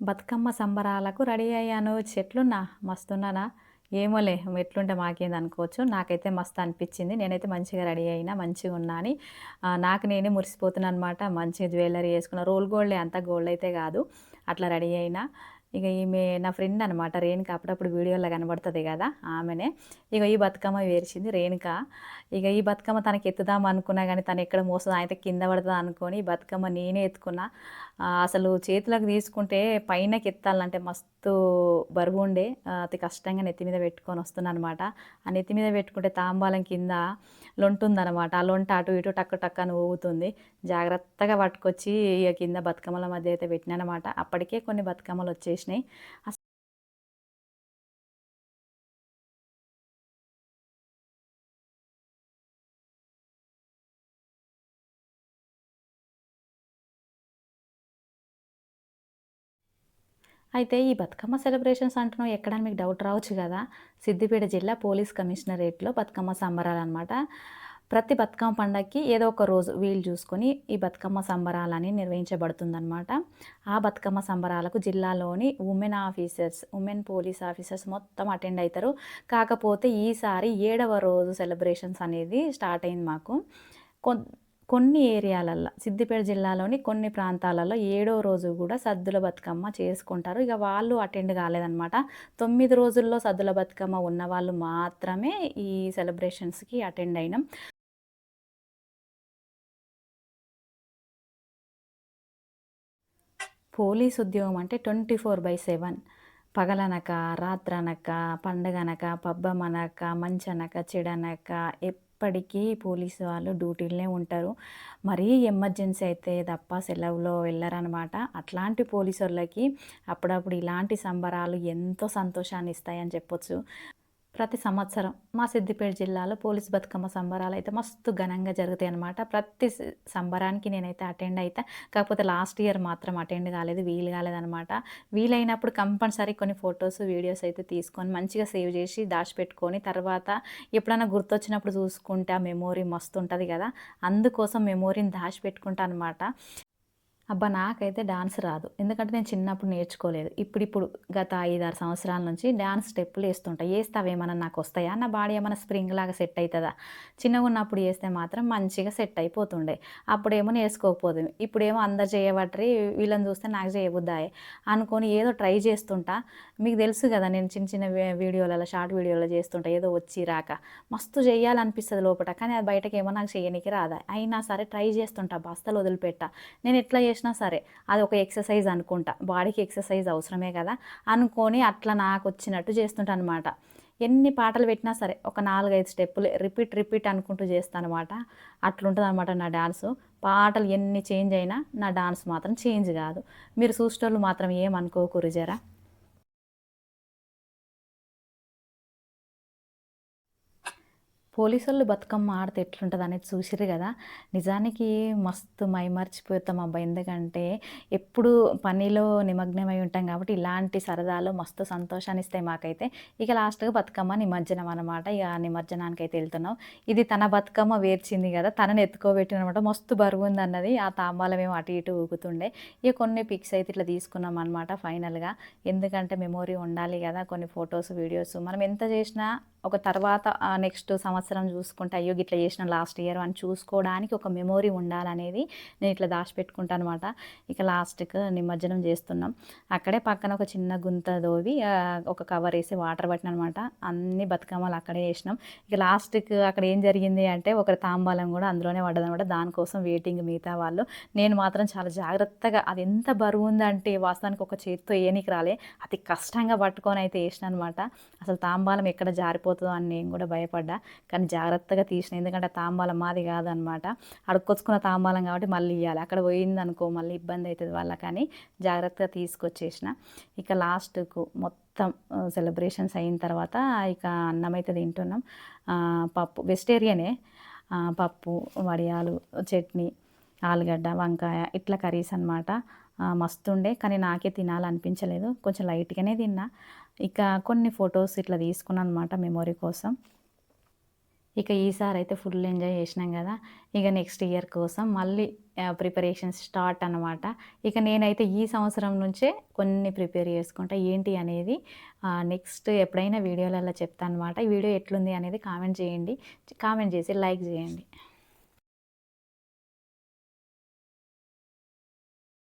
Bathukamma సంబరాలకు ready అయ్యాను. చెట్లున్నా మస్తున్నానా? ఏమోలే ఎట్లుంటే మాకేంది అనుకోవచ్చు. నాకైతే మస్తు అనిపించింది. నేనైతే మంచిగా రెడీ అయినా మంచిగా ఉన్నాని. నాకు నేనే మురిసిపోతున్నాను అనమాట మంచిగా జ్యువెలరీ వేసుకున్న. రోల్ గోల్డ్ అంత గోల్డ్ అయితే కాదు. అట్లా రెడీ అయినా. ఇక ఈమె నా ఫ్రెండ్ అనమాట రేణుక అప్పుడప్పుడు వీడియోలో కనబడుతుంది కదా ఆమెనే. ఇక ఈ బతుకమ్మ వేర్చింది రేణుక. ఇక ఈ బతుకమ్మ తనకి ఎత్తుదాం అనుకున్నా కానీ తను ఎక్కడ మోస్తుంది అయితే కింద పడుతుంది అనుకొని ఈ బతుకమ్మ నేనే ఎత్తుకున్నా. అసలు చేతులకు తీసుకుంటే పైనకి ఎత్తాలంటే మస్తు బరువు ఉండే అతి కష్టంగా నెత్తి మీద పెట్టుకొని వస్తున్నాను అనమాట ఆ నెత్తి మీద పెట్టుకుంటే తాంబాలం కింద లొంటుందనమాట ఆ లొంట అటు ఇటు టక్కు టక్కు అని ఊగుతుంది. జాగ్రత్తగా పట్టుకొచ్చి ఇక కింద బతుకమ్మల మధ్య అయితే పెట్టినానమాట. అప్పటికే కొన్ని బతుకమ్మలు వచ్చేసినాయి. అయితే ఈ బతుకమ్మ సెలబ్రేషన్స్ అంటున్నావు ఎక్కడ మీకు డౌట్ రావచ్చు కదా. సిద్దిపేట జిల్లా పోలీస్ కమిషనరేట్లో బతుకమ్మ సంబరాలు అనమాట ప్రతి బతుకమ్మ పండగకి ఏదో ఒక రోజు వీలు చూసుకొని ఈ బతుకమ్మ సంబరాలని నిర్వహించబడుతుందన్నమాట. ఆ బతుకమ్మ సంబరాలకు జిల్లాలోని women officers women police officers మొత్తం అటెండ్ అవుతారు కాకపోతే ఈసారి ఏడవ రోజు సెలబ్రేషన్స్ అనేది స్టార్ట్ అయింది మాకు. కొ కొన్ని ఏరియాలల్లో సిద్దిపేట జిల్లాలోని కొన్ని ప్రాంతాలలో ఏడో రోజు కూడా సద్దుల బతుకమ్మ చేసుకుంటారు. ఇక వాళ్ళు అటెండ్ కాలేదన్నమాట. తొమ్మిది రోజుల్లో సద్దుల బతుకమ్మ ఉన్న వాళ్ళు మాత్రమే ఈ సెలబ్రేషన్స్కి అటెండ్ అయినాం. పోలీస్ ఉద్యోగం అంటే ట్వంటీ ఫోర్ బై సెవెన్. పగలనక రాత్రనక పండగనక పబ్బమనక మంచనక చెడనక ఎప్పటికీ పోలీసు వాళ్ళు డ్యూటీలోనే ఉంటారు. మరీ ఎమర్జెన్సీ అయితే తప్ప సెలవులో వెళ్ళరనమాట అట్లాంటి పోలీసు వాళ్ళకి అప్పుడప్పుడు ఇలాంటి సంబరాలు ఎంతో సంతోషాన్ని ఇస్తాయని చెప్పొచ్చు. ప్రతి సంవత్సరం మా సిద్దిపేట జిల్లాలో పోలీస్ బతుకమ్మ సంబరాలు అయితే మస్తు ఘనంగా జరుగుతాయి అనమాట ప్రతి సంబరానికి నేనైతే అటెండ్ అయితే. కాకపోతే లాస్ట్ ఇయర్ మాత్రం అటెండ్ కాలేదు వీలు కాలేదనమాట వీలైనప్పుడు కంపల్సరీ కొన్ని ఫొటోస్ వీడియోస్ అయితే తీసుకొని మంచిగా సేవ్ చేసి దాచిపెట్టుకొని తర్వాత ఎప్పుడైనా గుర్తొచ్చినప్పుడు చూసుకుంటే ఆ మెమోరీ మస్తు ఉంటుంది కదా. అందుకోసం మెమోరీని దాచిపెట్టుకుంటా అనమాట అబ్బా నాకైతే డాన్స్ రాదు. ఎందుకంటే నేను చిన్నప్పుడు నేర్చుకోలేదు. ఇప్పుడిప్పుడు గత ఐదారు సంవత్సరాల నుంచి డాన్స్ స్టెప్పులు వేస్తుంటా. వేస్తావేమన్నా నాకు వస్తాయా? నా బాడీ ఏమైనా స్ప్రింగ్ లాగా సెట్ అవుతుందా చిన్నగా ఉన్నప్పుడు వేస్తే మాత్రం మంచిగా సెట్ అయిపోతుండే. అప్పుడేమో నేర్చుకోకపోదు. ఇప్పుడేమో అందరు చేయబట్టి వీళ్ళని చూస్తే నాకు చేయబుద్దాయి అనుకొని ఏదో ట్రై చేస్తుంటా. మీకు తెలుసు కదా నేను చిన్న చిన్న వీడియోలలో షార్ట్ వీడియోలో చేస్తుంటా. ఏదో వచ్చి రాక. మస్తు చేయాలనిపిస్తుంది లోపల కానీ అది బయటకేమో ఏమో నాకు చేయనికి రాదా. అయినా సరే ట్రై చేస్తుంటా. బస్తలు వదిలిపెట్టా. నేను ఎట్లా చేసినా సరే అది ఒక ఎక్సర్సైజ్ అనుకుంటా. బాడీకి ఎక్సర్సైజ్ అవసరమే కదా. అనుకొని అట్లా నాకు వచ్చినట్టు చేస్తుంటా అనమాట ఎన్ని పాటలు పెట్టినా సరే ఒక నాలుగైదు స్టెప్పులు రిపీట్ రిపీట్ అనుకుంటూ చేస్తాను అనమాట అట్లుంటుంది అనమాట నా డాన్సు. పాటలు ఎన్ని చేంజ్ అయినా నా డాన్స్ మాత్రం చేంజ్ కాదు. మీరు చూసేటోళ్ళు మాత్రం ఏమనుకోకూరు జరా పోలీసులు బతుకమ్మ ఆడితే ఎట్లుంటుంది అనేది చూసిర్రు కదా. నిజానికి మస్తు మైమర్చిపోతాం అబ్బా ఎందుకంటే ఎప్పుడు పనిలో నిమగ్నమై ఉంటాం కాబట్టి ఇలాంటి సరదాలు మస్తు సంతోషాన్ని ఇస్తాయి మాకైతే. ఇక లాస్ట్గా బతుకమ్మ నిమజ్జనం అనమాట ఇక నిమజ్జనానికి అయితే వెళ్తున్నాం. ఇది తన బతుకమ్మ వేర్చింది కదా తనని ఎత్తుకోబెట్టిన అనమాట మస్తు బరువు ఉంది అన్నది ఆ తాంబాలం ఏమో అటు ఇటు ఊగుతుండే. ఇక కొన్ని పిక్స్ అయితే ఇట్లా తీసుకున్నాం అనమాట ఫైనల్గా ఎందుకంటే మెమొరీ ఉండాలి కదా కొన్ని ఫొటోస్ వీడియోస్ మనం ఎంత చేసినా ఒక తర్వాత నెక్స్ట్ సంవత్సరం చూసుకుంటే అయ్యో ఇట్లా చేసిన లాస్ట్ ఇయర్ అని చూసుకోవడానికి ఒక మెమొరీ ఉండాలనేది నేను ఇట్లా దాచిపెట్టుకుంటాను అనమాట ఇక లాస్ట్కి నిమజ్జనం చేస్తున్నాం. అక్కడే పక్కన ఒక చిన్న గుంత దోవి ఒక కవర్ వేసి వాటర్ పట్టిన అనమాట అన్ని బతుకమ్మలు అక్కడే వేసినాం. ఇక లాస్ట్కి అక్కడ ఏం జరిగింది అంటే ఒకరి తాంబాలం కూడా అందులోనే పడ్డదనమాట. దానికోసం వెయిటింగ్ మిగతా వాళ్ళు. నేను మాత్రం చాలా జాగ్రత్తగా అది ఎంత బరువు ఉందంటే వాస్తవానికి ఒక చేతితో ఏనికి రాలే. అతి కష్టంగా పట్టుకొని అయితే వేసిన అనమాట అసలు తాంబాలం ఎక్కడ జారిపో జారిపోతుందో అని నేను కూడా భయపడ్డా. కానీ జాగ్రత్తగా తీసిన. ఎందుకంటే తాంబాలం మాది కాదనమాట. అడుక్కొచ్చుకున్న తాంబాలం కాబట్టి మళ్ళీ ఇవ్వాలి అక్కడ పోయింది అనుకో మళ్ళీ ఇబ్బంది అవుతుంది వాళ్ళ కానీ జాగ్రత్తగా తీసుకొచ్చేసిన. ఇక లాస్ట్కు మొత్తం సెలబ్రేషన్స్ అయిన తర్వాత ఇక అన్నం అయితే తింటున్నాం. పప్పు వెజిటేరియనే. పప్పు వడియాలు చట్నీ ఆలుగడ్డ వంకాయ ఇట్లా కర్రీస్ అనమాట మస్తుండే కానీ నాకే తినాలనిపించలేదు. కొంచెం లైట్గానే తిన్నా. ఇక కొన్ని ఫొటోస్ ఇట్లా తీసుకున్నాను అనమాట మెమొరీ కోసం. ఇక ఈసారి అయితే ఫుల్ ఎంజాయ్ చేసినాం కదా. ఇక నెక్స్ట్ ఇయర్ కోసం మళ్ళీ ప్రిపరేషన్స్ స్టార్ట్ అనమాట ఇక నేనైతే ఈ సంవత్సరం నుంచే కొన్ని ప్రిపేర్ చేసుకుంటా. ఏంటి అనేది నెక్స్ట్ ఎప్పుడైనా వీడియోలలో చెప్తాను అనమాట ఈ వీడియో ఎట్లుంది అనేది కామెంట్ చేయండి. కామెంట్ చేసి లైక్ చేయండి.